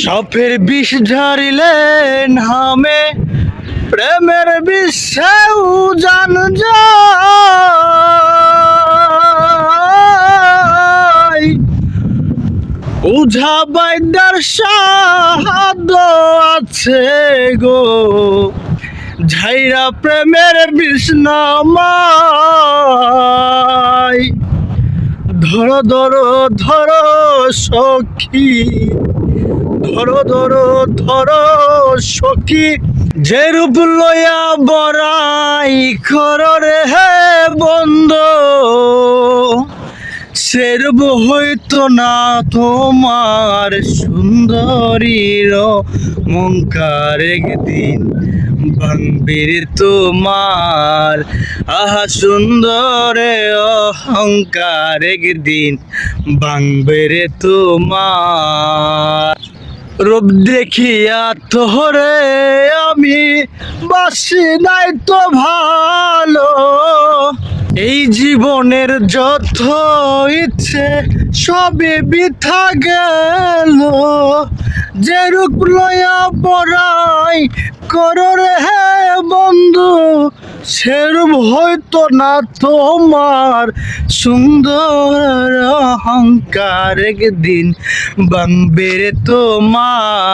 সাপের বিষ ঝাড়িলেন হামে, প্রেমের বিষেও জান যায়। উঝা বাইদার সাহাদ আছে গো, ঝাইরা প্রেমের বিষ্ণামাই ধরো ধরো ধরো সখী। ধরো ধরো ধরো সখী, যে রূপ লয়া বরাই খরে হে বন্ধ। সেরব হইতো না তোমার সুন্দরীর মঙ্কার একদিন। ভাঙবির তোমার। আহা সুন্দরে অহংকার একদিন ভাঙবের তোমার। রূপ দেখিয়া তোরে আমি বাসি নাই তো ভালো। এই জীবনের যত ইচ্ছে সবে বৃথা গেল। যে রূপ লয়া পড়াই কররে হে বন্ধু সেরূপ হয়তো না তোমার সুন্দর অহংকার একদিন বাংবে রে তোমার।